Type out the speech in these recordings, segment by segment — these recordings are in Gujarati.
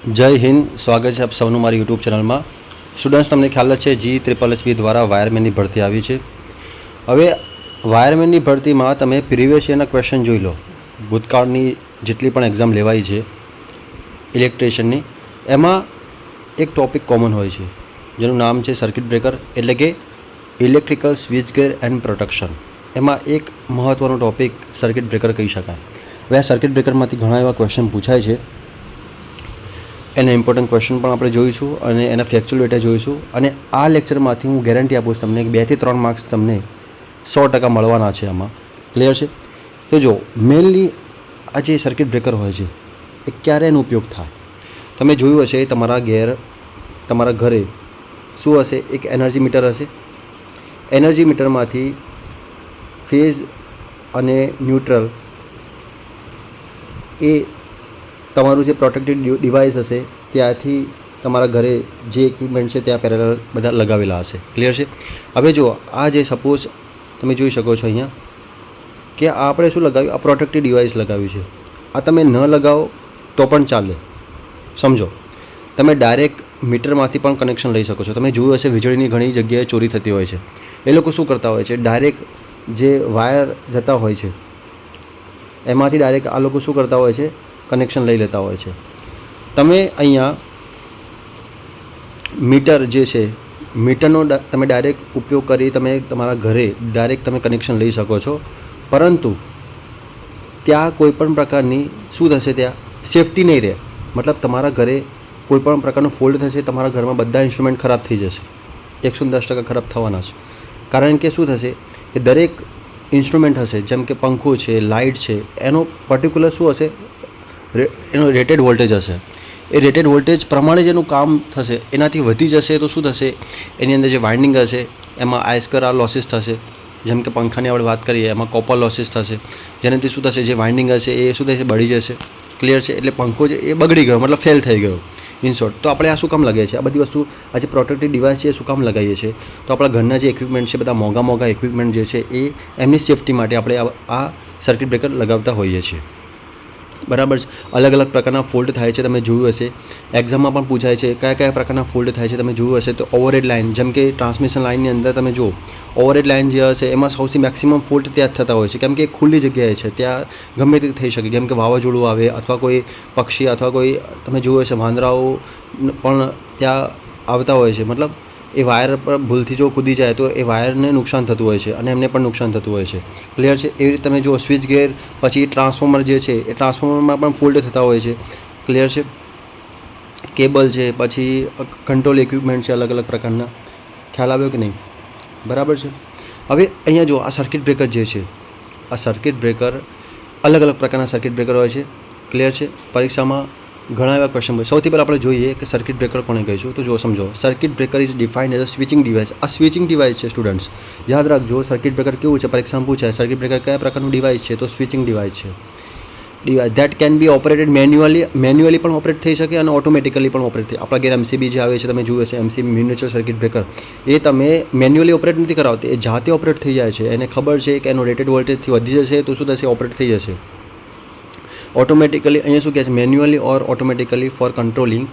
જય હિન્દ, સ્વાગત છે આપ સૌનું મારી યુટ્યુબ ચેનલમાં. સ્ટુડન્ટ્સ તમને ખ્યાલ છે જી ત્રિપલ એચપી દ્વારા વાયરમેનની ભરતી આવી છે. હવે વાયરમેનની ભરતીમાં તમે પ્રીવિયસ યરના ક્વેશ્ચન જોઈ લો. ભૂતકાળની જેટલી પણ એક્ઝામ લેવાઈ છે ઇલેક્ટ્રિશિયનની એમાં એક ટોપિક કોમન હોય છે, જેનું નામ છે સર્કિટ બ્રેકર એટલે કે ઇલેક્ટ્રિકલ સ્વિચગેર એન્ડ પ્રોટેક્શન એમાં એક મહત્ત્વનો ટોપિક સર્કિટ બ્રેકર કહી શકાય. હવે આ સર્કિટ બ્રેકરમાંથી ઘણા એવા ક્વેશ્ચન પૂછાય છે. એના ઇમ્પોર્ટન્ટ ક્વેશ્ચન પણ આપણે જોઈશું અને એના ફેક્ચ્યુઅલ ડેટા જોઈશું. અને આ લેક્ચરમાંથી હું ગેરંટી આપું છું તમને કે બેથી ત્રણ માર્ક્સ તમને સો ટકા મળવાના છે આમાં. ક્લિયર છે? તો જો મેઇનલી આ જે સર્કિટ બ્રેકર હોય છે, એ ક્યારે એનો ઉપયોગ થાય? તમે જોયું હશે તમારા ઘેર, તમારા ઘરે શું હશે? એક એનર્જી મીટર હશે. એનર્જી મીટરમાંથી ફેઝ અને ન્યુટ્રલ એ તમારું જે પ્રોટેક્ટેડ ડિવાઇસ હશે, ત્યાંથી તમારા ઘરે જે ઇક્વિપમેન્ટ છે, ત્યાં પેરેલલ બધા લગાવેલા હશે. ક્લિયર છે? હવે જુઓ, આ જે સપોઝ તમે જોઈ શકો છો અહીંયા, કે આપણે શું લગાવ્યું? આ પ્રોટેક્ટેડ ડિવાઇસ લગાવ્યું છે. આ તમે ન લગાવો, તો પણ ચાલે. સમજો? તમે ડાયરેક્ટ મીટરમાંથી પણ કનેક્શન લઈ શકો છો. તમે જોયું હશે, વીજળીની ઘણી જગ્યાએ ચોરી થતી હોય છે. એ લોકો શું કરતા હોય છે? ડાયરેક્ટ જે વાયર જતા હોય છે, એમાંથી ડાયરેક્ટ આ લોકો શું કરતા હોય છે? કનેક્શન લઈ લેતા હોય છે. તમે અહીંયા મીટર જે છે મીટરનો તમે ડાયરેક્ટ ઉપયોગ કરી તમે તમારા ઘરે ડાયરેક્ટ તમે કનેક્શન લઈ શકો છો. પરંતુ ત્યાં કોઈ પણ પ્રકારની શું થશે ત્યાં? સેફટી નહીં રહે. મતલબ તમારા ઘરે કોઈપણ પ્રકારનો ફોલ્ડ થશે, તમારા ઘરમાં બધા ઇન્સ્ટ્રુમેન્ટ ખરાબ થઈ જશે. એકસો દસ ટકા ખરાબ થવાના છે. કારણ કે શું થશે કે દરેક ઇન્સ્ટ્રુમેન્ટ હશે, જેમ કે પંખો છે લાઇટ છે, એનો પર્ટિક્યુલર શું હશે? એનો રેટેડ વોલ્ટેજ હશે. એ રેટેડ વોલ્ટેજ પ્રમાણે જ એનું કામ થશે, એનાથી વધી જશે તો શું થશે? એની અંદર જે વાઇન્ડિંગ હશે, એમાં આયસ્કર લોસીસ થશે. જેમ કે પંખાની આપણે વાત કરીએ, એમાં કોપર લોસીસ થશે. જેનાથી શું થશે? જે વાઇન્ડિંગ હશે, એ શું થશે? બળી જશે. ક્લિયર છે? એટલે પંખો છે એ બગડી ગયો, મતલબ ફેલ થઈ ગયો. ઇન શોર્ટ તો આપણે આ શું કામ લગાવીએ છીએ? આ બધી વસ્તુ, આ જે પ્રોટેક્ટિવ ડિવાઇસ છે, એ શું કામ લગાવીએ છીએ? તો આપણા ઘરના જે ઇક્વિપમેન્ટ છે, બધા મોંઘા મોંઘા ઇક્વિપમેન્ટ જે છે, એ એમની સેફટી માટે આપણે આ સર્કિટ બ્રેકર લગાવતા હોઈએ છીએ. બરાબર છે. અલગ અલગ પ્રકારના ફોલ્ટ થાય છે, તમે જોયું હશે. એક્ઝામમાં પણ પૂછાય છે, કયા કયા પ્રકારના ફોલ્ટ થાય છે, તમે જોયું હશે. તો ઓવરહેડ લાઇન જેમ કે ટ્રાન્સમિશન લાઇનની અંદર તમે જુઓ. ઓવરહેડ લાઇન જે હશે, એમાં સૌથી મેક્સિમમ ફોલ્ટ ત્યાં થતા હોય છે. કેમ કે ખુલ્લી જગ્યાએ છે, ત્યાં ગમે તે થઈ શકે. જેમ કે વાવાઝોડું આવે, અથવા કોઈ પક્ષી, અથવા કોઈ, તમે જોયું હશે, વાંદરાઓ પણ ત્યાં આવતા હોય છે. મતલબ એ વાયર પર ભૂલથી જો કૂદી જાય તો એ વાયરને નુકસાન થતું હોય છે અને એમને પણ નુકસાન થતું હોય છે. ક્લિયર છે? એવી રીતે તમે જો સ્વિચ ગેર પછી ટ્રાન્સફોર્મર જે છે, એ ટ્રાન્સફોર્મરમાં પણ ફોલ્ટ થતા હોય છે. ક્લિયર છે? કેબલ છે, પછી કંટ્રોલ ઇક્વિપમેન્ટ છે અલગ અલગ પ્રકારના. ખ્યાલ આવ્યો કે નહીં? બરાબર છે? હવે અહીંયા જો આ સર્કિટ બ્રેકર જે છે, આ સર્કિટ બ્રેકર અલગ અલગ પ્રકારના સર્કિટ બ્રેકર હોય છે. ક્લિયર છે? પરીક્ષામાં ઘણા એવા ક્વેશ્ચન હોય સૌથી પહેલાં આપણે જોઈએ કે સર્કિટ બ્રેકર કોને કહીશું તો જો સમજો. Circuit breaker is defined as a switching device આ સ્વિચિંગ ડિવાઇસ છે સ્ટુડન્ટ્સ યાદ રાખજો સર્કિટ બ્રેકર કેવું છે? પરીક્ષામાં પૂછાય સર્કિટ બ્રેકર કયા પ્રકારનું ડિવાઇસ છે? તો સ્વિચિંગ ડિવાઇસ છે. Device that can be operated manually manually પણ ઓપરેટ થઈ શકે અને ઓટોમેટિકલી પણ ઓપરેટ થઈ આપણા ઘેર એમસીબી જે આવે છે, તમે જુએ છે એમસીબી મ્યુનિચર સર્કિટ બ્રેકર એ તમે મેન્યુઅલી ઓપરેટ નથી કરાવતી. એ જાતે ઓપરેટ થઈ જાય છે. એને ખબર છે કે એનો રેટેડ વોલ્ટેજથી વધી જશે, તો શું થશે? ઓપરેટ થઈ જશે. ઓટોમેટિકલી અહીંયા શું કહે છે? Manually or automatically for controlling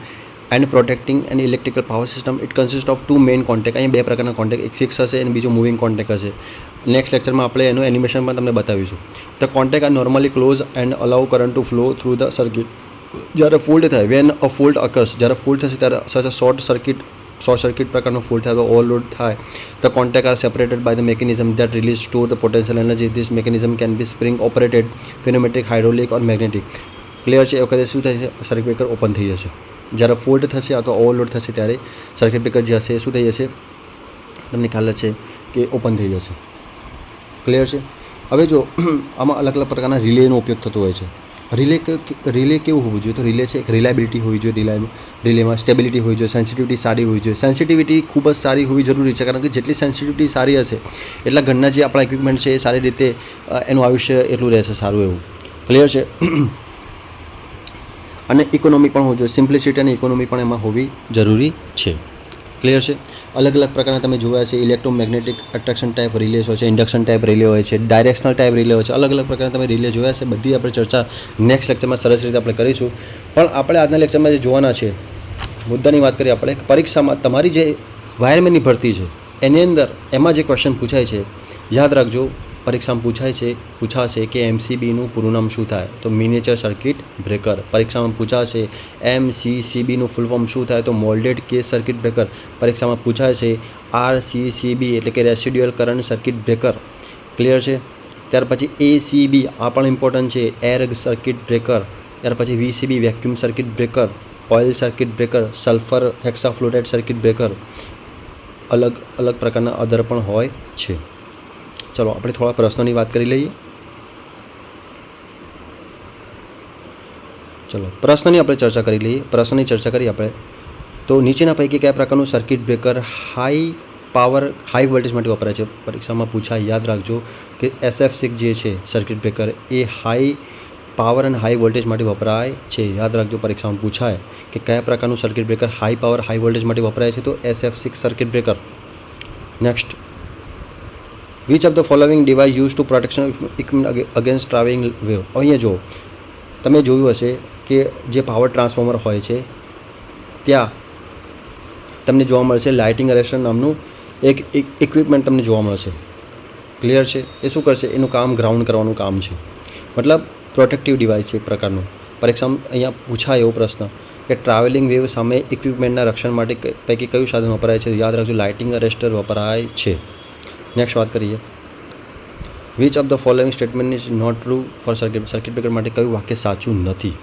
and protecting and electrical power system it consist of two main contact અહીંયા બે પ્રકારના કોન્ટેક્ટ એક ફિક્સ હશે અને બીજો મૂવિંગ કોન્ટેક્ટ હશે. નેક્સ્ટ લેક્ચરમાં આપણે એનું એનિમેશન પણ તમને બતાવીશું. The contact are normally close and allow current to flow through the circuit જ્યારે ફોલ્ટ થાય વેન અ ફોલ્ટ અકર્સ જ્યારે ફોલ્ટ થશે ત્યારે such a short circuit short circuit પ્રકારનો ફૂલ થાય ઓવરલોડ થાય the contact are separated by the mechanism that release store the potential energy this mechanism can be spring operated pneumatic hydraulic or magnetic clear છે? એ વખતે શું થાય છે સર્કિટ બ્રેકર ઓપન થઈ જશે. જ્યારે ફોલ્ટ થશે અથવા ઓવરલોડ થશે, ત્યારે સર્કિટ બ્રેકર જે હશે શું થઈ જશે? તમને ખ્યાલ છે કે ઓપન થઈ જશે. ક્લિયર છે? હવે જો, આમાં અલગ અલગ પ્રકારના રિલેનો ઉપયોગ થતો હોય છે. રિલે રિલે કેવું હોવું જોઈએ? તો રિલે છે રિલાયબિલિટી હોવી જોઈએ, રિલાય, રિલેમાં સ્ટેબિલિટી હોવી જોઈએ સેન્સિટિવિટી સારી હોવી જોઈએ. સેન્સિટિવિટી ખૂબ જ સારી હોવી જરૂરી છે, કારણ કે જેટલી સેન્સિટિવિટી સારી હશે, એટલા ઘરના જે આપણા ઇક્વિપમેન્ટ છે એ સારી રીતે એનું આયુષ્ય એટલું રહેશે સારું એવું. ક્લિયર છે? અને ઇકોનોમી પણ હોવી જોઈએ. સિમ્પ્લિસિટી અને ઇકોનોમી પણ એમાં હોવી જરૂરી છે. ક્લિયર છે? અલગ અલગ પ્રકારના તમે જોયા છે ઇલેક્ટ્રોમેગ્નેટિક અટ્રેક્શન ટાઈપ રિલે હોય છે ઇન્ડક્શન ટાઈપ રિલે હોય છે ડાયરેક્શનલ ટાઈપ રિલે હોય છે અલગ અલગ પ્રકારના તમે રિલે જોયા છે, બધી આપણે ચર્ચા નેક્સ્ટ લેક્ચરમાં સરસ રીતે આપણે કરીશું. પણ આપણે આજના લેક્ચરમાં જે જોવાના છે, મુદ્દાની વાત કરીએ આપણે, પરીક્ષામાં તમારી જે વાયરમેનની ભરતી છે, એની અંદર એમાં જે ક્વેશ્ચન પૂછાય છે, યાદ રાખજો પરીક્ષામાં પૂછાય છે, પૂછાશે કે એમસીબીનું પૂરું નામ શું થાય? તો મિનેચર સર્કિટ બ્રેકર પરીક્ષામાં પૂછાશે એમ એમસીસીબીનું ફૂલ ફોર્મ શું થાય? તો મોલ્ડેડ કેસ સર્કિટ બ્રેકર પરીક્ષામાં પૂછાય છે આરસીસીબી એટલે કે residual current circuit breaker clear છે? ત્યાર પછી એસીબી આ પણ ઇમ્પોર્ટન્ટ છે એર સર્કિટ બ્રેકર ત્યાર પછી VCB vacuum circuit breaker oil circuit breaker sulphur hexafluoride circuit breaker અલગ અલગ પ્રકારના અદર પણ હોય છે. ચલો, આપણે થોડા પ્રશ્નોની વાત કરી લઈએ. ચલો, પ્રશ્નની આપણે ચર્ચા કરી લઈએ. પ્રશ્નની ચર્ચા કરીએ આપણે. તો નીચેના પૈકી કયા પ્રકારનું circuit breaker high power, high voltage માટે વપરાય છે? પરીક્ષામાં પૂછાય, યાદ રાખજો કે એસએફ સિક્સ જે છે, સર્કિટ બ્રેકર, એ હાઈ પાવર અને હાઈ વોલ્ટેજ માટે વપરાય છે. યાદ રાખજો, પરીક્ષામાં પૂછાય કે કયા પ્રકારનું circuit breaker high power, high voltage માટે વપરાય છે. તો SF six circuit breaker. Next. Which of the following device use to protection equipment against travelling wave અહીંયા જુઓ. તમે જોયું હશે કે જે પાવર ટ્રાન્સફોર્મર હોય છે, ત્યાં તમને જોવા મળશે લાઇટિંગ અરેસ્ટર નામનું એક ઇક્વિપમેન્ટ તમને જોવા મળશે. ક્લિયર છે? એ શું કરશે? એનું કામ ગ્રાઉન્ડ કરવાનું કામ છે. મતલબ પ્રોટેક્ટિવ ડિવાઇસ છે એક પ્રકારનું. પરીક્ષામાં અહીંયા પૂછાય એવો પ્રશ્ન કે ટ્રાવેલિંગ વેવ સામે ઇક્વિપમેન્ટના રક્ષણ માટે પૈકી કયું સાધન વપરાય છે? યાદ રાખજો લાઇટિંગ અરેસ્ટર વપરાય છે. નેક્સ્ટ વાત કરીએ. Which of the following statement is not true for circuit circuit breaker માટે કયું વાક્ય સાચું નથી?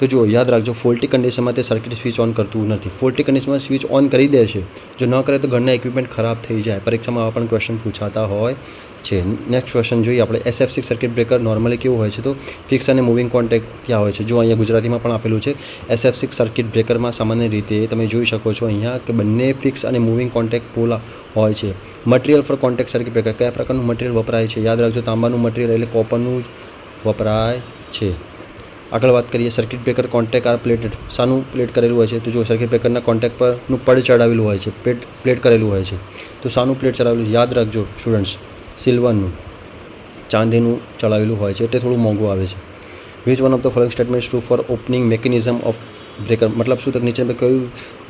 તો જો યાદ રાખજો ફોલ્ટી કન્ડિશનમાં તે સર્કિટ સ્વિચ ઓન કરતું નથી. ફોલ્ટી કન્ડિશનમાં સ્વિચ ઓન કરી દે છે. જો ન કરે તો ઘરના ઇક્વિપમેન્ટ ખરાબ થઈ જાય. પરીક્ષામાં આવા પણ ક્વેશ્ચન પૂછાતા હોય છે. નેક્સ્ટ ક્વેશ્ચન જોઈએ આપણે. SF six circuit breaker normally કેવું હોય છે તો ફિક્સ અને મૂવિંગ કોન્ટેક્ટ ક્યાં હોય છે? જો અહીંયા ગુજરાતીમાં પણ આપેલું છે એસએફ સિક્સ સર્કિટ બ્રેકરમાં સામાન્ય રીતે તમે જોઈ શકો છો અહીંયા કે બંને ફિક્સ અને મૂવિંગ કોન્ટેક્ટ પોલા હોય છે. Material for contact circuit breaker કયા પ્રકારનું મટીરિયલ વપરાય છે? યાદ રાખજો, તાંબાનું મટીરિયલ એટલે કોપરનું જ વપરાય છે. આગળ વાત કરીએ circuit breaker contact are plated શાનું plate કરેલું હોય છે? તો જો સર્કિટ બ્રેકરના કોન્ટેક્ટ પરનું પડ ચડાવેલું હોય છે પ્લેટ પ્લેટ કરેલું હોય છે, તો શાનું પ્લેટ ચડાવેલું યાદ રાખજો સ્ટુડન્ટ્સ સિલ્વરનું ચાંદીનું ચડાવેલું હોય છે એટલે થોડું મોંઘું આવે છે. Which one of the following statement true for opening mechanism of breaker મતલબ શું તક નીચે કયું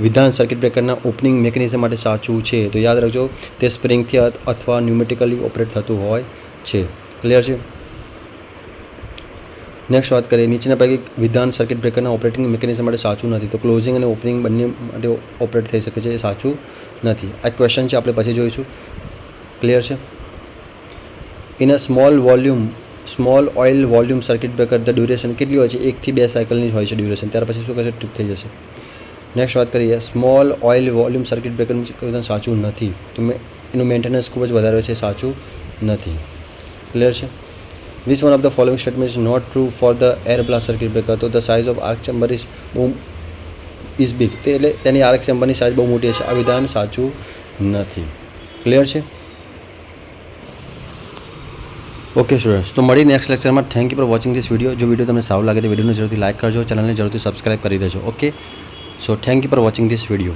વિધાન સર્કિટ બ્રેકરના ઓપનિંગ મેકેનિઝમ માટે સાચું છે? તો યાદ રાખજો, તે સ્પ્રિંગથી અથવા ન્યુમેટિકલી ઓપરેટ થતું હોય છે. ક્લિયર છે? નેક્સ્ટ વાત કરીએ, નીચેના પૈકી વિધાન સર્કિટ બ્રેકરના ઓપરેટિંગ મિકેનિઝમ માટે સાચું નથી. તો ક્લોઝિંગ અને ઓપનિંગ બંને માટે ઓપરેટ થઈ શકે છે, એ સાચું નથી. આ ક્વેશ્ચન છે, આપણે પછી જોઈશું. ક્લિયર છે? In a small volume small oil volume circuit breaker the duration કેટલી હોય છે? એકથી બે સાયકલની હોય છે ડ્યુરેશન ત્યાર પછી શું કરશે ટ્રીપ થઈ જશે. નેક્સ્ટ વાત કરીએ. સ્મોલ ઓઇલ વોલ્યુમ સર્કિટ બ્રેકરનું સાચું નથી. તો મેં, એનું મેન્ટેનન્સ ખૂબ જ વધારે છે સાચું નથી. ક્લિયર છે? Which one of the following statements is not true for the air blast circuit breaker? તો the size of arc chamber is બહુ ઇઝ બિગ એટલે તેની આર્ક ચેમ્બરની સાઇઝ બહુ મોટી છે. આ વિધાન સાચું નથી. ક્લિયર છે? ઓકે સ્ટુડન્ટ્સ તો મળી નેક્સ્ટ લેક્ચરમાં thank you for watching this video જો વીડિયો તમને સારું લાગે તો વિડીયોને જરૂરથી લાઇક કરજો. ચેનલને જરૂરથી સબસ્ક્રાઇબ કરી દેજો. Okay so thank you for watching this video